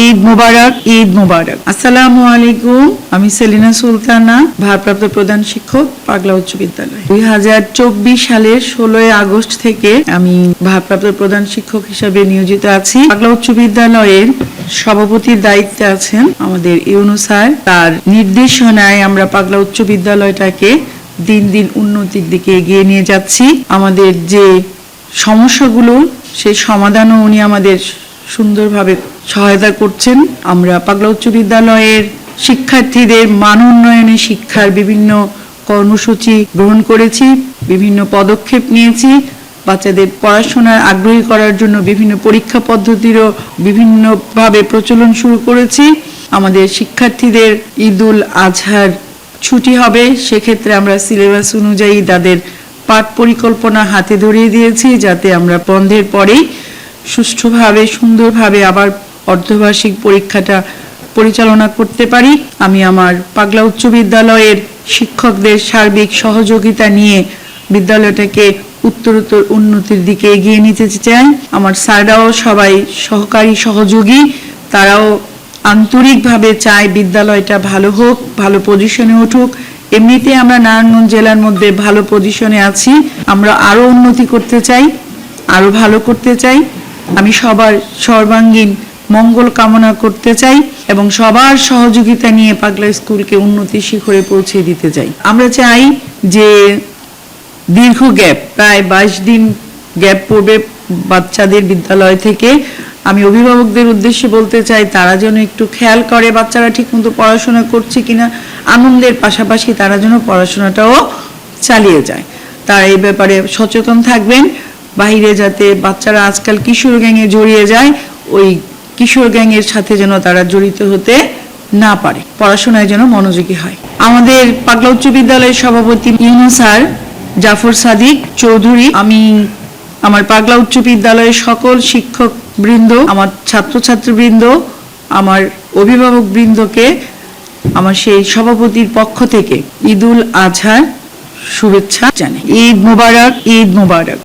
ঈদ মোবারক ঈদ মোবারক। আসসালামু আলাইকুম, আমি সেলিনা সুলতানা, ভারপ্রাপ্ত প্রধান শিক্ষক, পাগলা উচ্চ বিদ্যালয়। দুই হাজার চব্বিশ সালের ষোলোই আগস্ট থেকে আমি ভারপ্রাপ্ত প্রধান শিক্ষক হিসাবে নিয়োজিত আছি। পাগলা উচ্চ বিদ্যালয়ের সভাপতির দায়িত্বে আছেন আমাদের ইউনু স্যার। তার নির্দেশনায় আমরা পাগলা উচ্চ বিদ্যালয়টাকে দিন দিন উন্নতির দিকে এগিয়ে নিয়ে যাচ্ছি। আমাদের যে সমস্যাগুলো, সেই সমাধানও উনি আমাদের সুন্দরভাবে সহায়তা করছেন। আমরা পাগলা উচ্চ বিদ্যালয়ের শিক্ষার্থীদের মান উন্নয়নে শিক্ষার বিভিন্ন কর্মসূচি গ্রহণ করেছি, বিভিন্ন পদক্ষেপ নিয়েছি। বাচ্চাদের পড়াশোনার আগ্রহী করার জন্য বিভিন্ন পরীক্ষা পদ্ধতিরও বিভিন্নভাবে প্রচলন শুরু করেছি। আমাদের শিক্ষার্থীদের ঈদুল আজহার ছুটি হবে, সেক্ষেত্রে আমরা সিলেবাস অনুযায়ী তাদের পাঠ পরিকল্পনা হাতে ধরিয়ে দিয়েছি, যাতে আমরা বন্ধের পরেই সুষ্ঠুভাবে, সুন্দরভাবে আবার অর্ধবার্ষিক পরীক্ষাটা পরিচালনা করতে পারি। আমি আমার পাগলা উচ্চ বিদ্যালয়ের শিক্ষকদের সার্বিক সহযোগিতা নিয়ে বিদ্যালয়টাকে উত্তরোত্তর উন্নতির দিকে এগিয়ে নিতে চাই। আমার স্যাররাও সবাই সহকারী, সহযোগী। তারাও আন্তরিকভাবে চায় বিদ্যালয়টা ভালো হোক, ভালো পজিশনে উঠুক। এমনিতে আমরা নারায়ণগঞ্জ জেলার মধ্যে ভালো পজিশনে আছি। আমরা আরও উন্নতি করতে চাই আরও ভালো করতে চাই। আমি সবার সর্বাঙ্গীন মঙ্গল কামনা করতে চাই এবং সবার সহযোগিতা নিয়ে পাগলা স্কুলকে উন্নতি শিখরে পৌঁছে দিতে চাই। আমরা চাই যে দীর্ঘ গ্যাপ, প্রায় বাইশ দিন গ্যাপ পড়বে বাচ্চাদের বিদ্যালয় থেকে। আমি অভিভাবকদের উদ্দেশ্যে বলতে চাই, তারা যেন একটু খেয়াল করে বাচ্চারা ঠিকমতো পড়াশোনা করছে কিনা, আনন্দের পাশাপাশি তারা যেন পড়াশোনাটাও চালিয়ে যায়। তারা এই ব্যাপারে সচেতন থাকবেন। বাইরে যাতে বাচ্চারা আজকাল কিশোর গ্যাংয়ে জড়িয়ে যায়, ওই কিশোর গ্যাংয়ের সাথে যেন তারা জড়িত হতে না পারে, পড়াশোনায় যেন মনোযোগী হয়। আমাদের পাগলা উচ্চ বিদ্যালয়ের সভাপতি ইউনু স্যার, জাফর সাদিক চৌধুরী, আমি আমার পাগলা উচ্চ বিদ্যালয়ের সকল শিক্ষক বৃন্দ, আমার ছাত্রছাত্রী বৃন্দ আমার অভিভাবক বৃন্দকে, আমার সেই সভাপতির পক্ষ থেকে ঈদুল আজহার শুভেচ্ছা জানাই। ঈদ মোবারক ঈদ মোবারক।